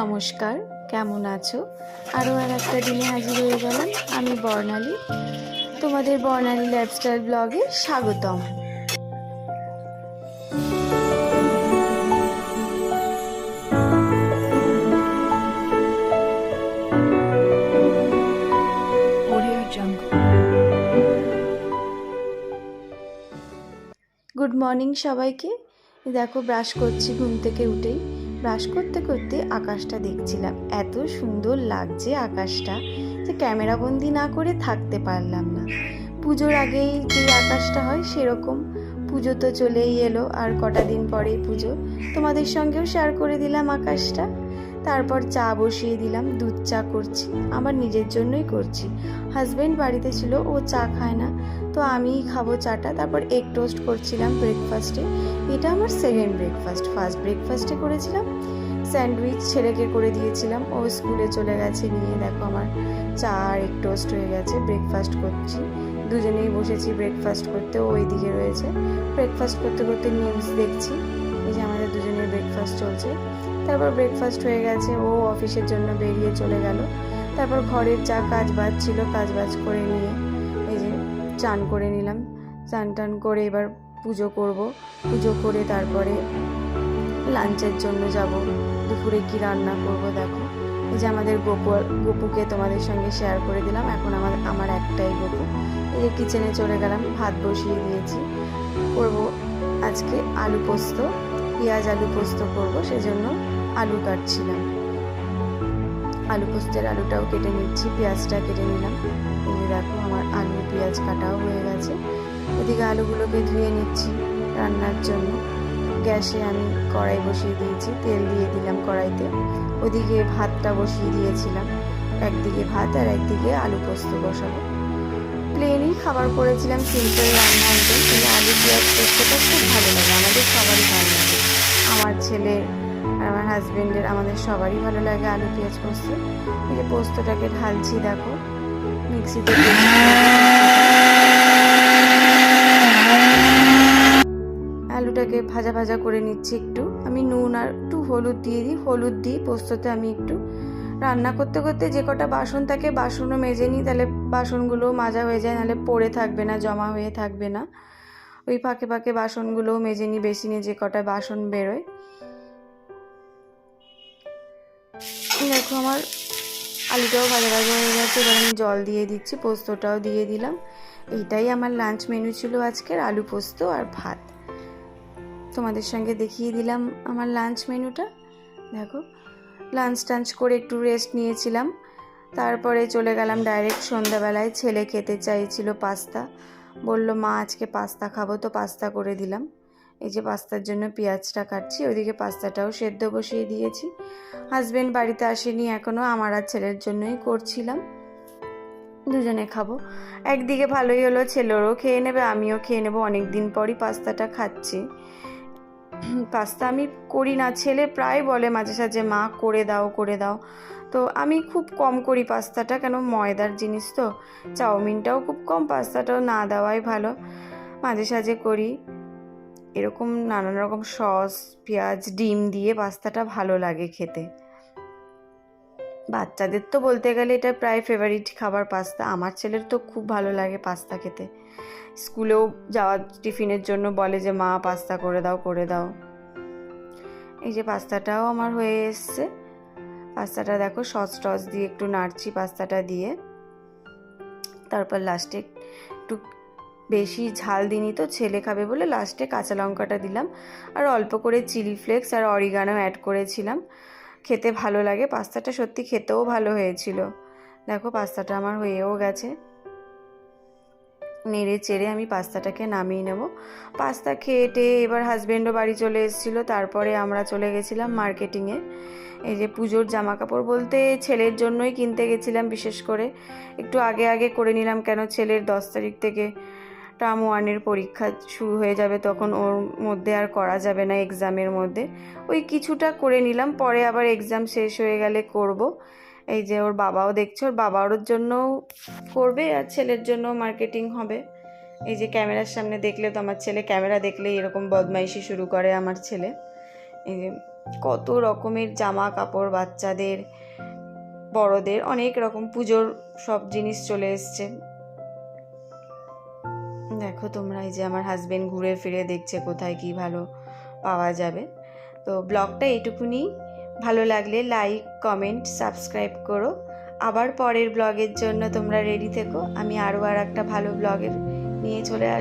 নমস্কার কেমন আছো? আরও আর একটা দিনে হাজির হয়ে গেলাম আমি বর্ণালী। তোমাদের বর্ণালী লাইফস্টাইল ব্লগে স্বাগতম। গুড মর্নিং সবাইকে। দেখো ব্রাশ করছি ঘুম থেকে উঠেই। ব্রাশ করতে করতে আকাশটা দেখছিলাম। এত সুন্দর লাগছে আকাশটা যে ক্যামেরাবন্দি না করে থাকতে পারলাম না। পুজোর আগেই যে আকাশটা হয় সেরকম। পুজো তো চলেই এলো, আর কটা দিন পরেই পুজো। তোমাদের সঙ্গেও শেয়ার করে দিলাম আকাশটা। তারপর চা বসিয়ে দিলাম, দুধ চা করছি, আমার নিজের জন্যই করছি। হাজব্যান্ড বাড়িতে ছিল, ও চা খায় না, তো আমিই খাব চাটা, তারপর এগ টোস্ট করছিলাম ব্রেকফাস্টে এটা আমার সেকেন্ড ব্রেকফাস্ট ফার্স্ট ব্রেকফাস্টে করেছিলাম। স্যান্ডউইচ ছেলেকে করে দিয়েছিলাম, ও স্কুলে চলে গেছে, নিয়ে দেখো আমার চা আর এগ টোস্ট হয়ে গেছে ব্রেকফাস্ট করছি। দুজনেই বসেছি ব্রেকফাস্ট করতে, ও ওইদিকে রয়েছে। ব্রেকফাস্ট করতে করতে নিউজ দেখছি। এই যে আমাদের দুজনের ব্রেকফাস্ট চলছে। তারপর ব্রেকফাস্ট হয়ে গেছে, ও অফিসের জন্য বেরিয়ে চলে গেল। তারপর ঘরের যা কাজ বাজ ছিল কাজ বাজ করে নিয়ে এই যে চান করে নিলাম। চান টান করে এবার পুজো করব। পুজো করে তারপরে লাঞ্চের জন্য যাব। দুপুরে কি রান্না করব দেখো। এই যে আমাদের গোপু, গোপুকে তোমাদের সঙ্গে শেয়ার করে দিলাম। এখন আমার আমার একটাই গোপু। এই যে কিচেনে চলে গেলাম, ভাত বসিয়ে দিয়েছি। করব আজকে আলু পোস্ত। পেঁয়াজ, আলু পোস্ত করব, সেজন্য আলু কাটছিলাম। আলু পোস্তের আলুটাও কেটে নিচ্ছি, পেঁয়াজটা কেটে নিলাম। এই দেখো আমার আলু পেঁয়াজ কাটাও হয়ে গেছে। ওদিকে আলুগুলোকে ধুয়ে নিচ্ছি রান্নার জন্য। গ্যাসে আমি কড়াই বসিয়ে দিয়েছি, তেল দিয়ে দিলাম কড়াইতে। ওদিকে ভাতটা বসিয়ে দিয়েছিলাম। একদিকে ভাত আর একদিকে আলু পোস্ত বসাবো। প্লেনই খাবার করেছিলাম সিম্পল রান্না একদম কিন্তু আলু পেঁয়াজ পোস্তটা খুব ভালো লাগে। আমাদের ছেলের আর আমার হাজব্যান্ডের আমাদের সবারই ভালো লাগে আলু পেঁয়াজ পোস্ত। এই যে পোস্তটাকে ঢালছি, দেখো, মিক্সিতে আলুটাকে ভাজা ভাজা করে নিচ্ছি একটু। আমি নুন আর একটু হলুদ দিয়ে দিই। হলুদ দিই পোস্ততে আমি একটু রান্না করতে করতে যে কটা বাসন থাকে, বাসনও মেজে নিই। তাহলে বাসনগুলোও মাজা হয়ে যায়, নাহলে পড়ে থাকবে না, জমা হয়ে থাকবে না। ওই ফাঁকে ফাঁকে বাসনগুলোও মেজে নিই বেসিনে যে কটা বাসন বেরোয়। দেখো আমার আলুটাও ভাজা ভাজা হয়ে গেছে, এবার আমি জল দিয়ে দিচ্ছি, পোস্তটাও দিয়ে দিলাম। এইটাই আমার লাঞ্চ মেনু ছিল আজকের, আলু পোস্ত আর ভাত। তোমাদের সঙ্গে দেখিয়ে দিলাম আমার লাঞ্চ মেনুটা দেখো লাঞ্চ টাঞ্চ করে একটু রেস্ট নিয়েছিলাম। তারপরে চলে গেলাম ডাইরেক্ট সন্ধ্যাবেলায়, ছেলে খেতে চাইছিল পাস্তা। বলল, মা, আজকে পাস্তা খাব তো পাস্তা করে দিলাম। এই যে পাস্তার জন্য পেঁয়াজটা কাটছি, ওইদিকে পাস্তাটাও সেদ্ধ বসিয়ে দিয়েছি। হাজব্যান্ড বাড়িতে আসেনি এখনও আমার আর ছেলের জন্যই করছিলাম। দুজনে খাব। একদিকে ভালোই হলো, ছেলেরও খেয়ে নেবে, আমিও খেয়ে নেব। অনেক দিন পরই পাস্তাটা খাচ্ছি। পাস্তা আমি করি না, ছেলে প্রায় বলে মাঝে সাঝে, মা, করে দাও করে দাও। তো আমি খুব কম করি পাস্তাটা, কেন ময়দার জিনিস তো। চাউমিনটাও খুব কম, পাস্তাটাও না দেওয়াই ভালো। মাঝে সাঝে করি। এরকম নানান রকম সস, পেঁয়াজ, ডিম দিয়ে পাস্তাটা ভালো লাগে খেতে। বাচ্চাদের তো বলতে গেলে এটা প্রায় ফেভারিট খাবার পাস্তা। আমার ছেলের তো খুব ভালো লাগে পাস্তা খেতে। স্কুলেও যাওয়ার টিফিনের জন্য বলে যে, মা, পাস্তা করে দাও করে দাও। এই যে পাস্তাটাও আমার হয়ে এসছে। পাস্তাটা দেখো, সস টস দিয়ে একটু নাড়ছি পাস্তাটা দিয়ে। তারপর লাস্টে একটু বেশি ঝাল দিইনি তো, ছেলে খাবে বলে লাস্টে কাঁচা লঙ্কাটা দিলাম। আর অল্প করে চিলি ফ্লেক্স আর অরিগানো অ্যাড করেছিলাম। খেতে ভালো লাগে, পাস্তাটা সত্যি খেতেও ভালো হয়েছিল। দেখো পাস্তাটা আমার হয়েও গেছে। নেড়ে চেড়ে আমি পাস্তাটাকে নামিয়ে নেব। পাস্তা খেয়ে টেয়ে এবার হাজব্যান্ডও বাড়ি চলে এসেছিল, তারপরে আমরা চলে গেছিলাম মার্কেটিংয়ে এই যে পুজোর জামা কাপড় বলতে ছেলের জন্যই কিনতে গেছিলাম বিশেষ করে। একটু আগে আগে করে নিলাম কেন ছেলের দশ তারিখ থেকে টার্ম ওয়ানের পরীক্ষা শুরু হয়ে যাবে তখন ওর মধ্যে আর করা যাবে না এক্সামের মধ্যে। ওই কিছুটা করে নিলাম, পরে আবার এক্সাম শেষ হয়ে গেলে করব। এই যে ওর বাবাও দেখছে, ওর বাবা ওর জন্যও করবে আর ছেলের জন্য মার্কেটিং হবে। এই যে ক্যামেরার সামনে দেখলে তো আমার ছেলে, ক্যামেরা দেখলেই এরকম বদমাইশি শুরু করে আমার ছেলে। এই যে কত রকমের জামা কাপড় বাচ্চাদের, বড়দের, অনেক রকম পুজোর সব জিনিস চলে এসছে। দেখো তোমরা এই যে আমার হাজবেন্ড ঘুরে ফিরে দেখছে কোথায় কি ভালো পাওয়া যাবে। তো ব্লগটা এইটুকুনি। ভালো লাগলে লাইক কমেন্ট সাবস্ক্রাইব করো। আবার পরের ব্লগের জন্য তোমরা রেডি থেকো। আমি আরও আর একটা ভালো ব্লগের নিয়ে চলে আসব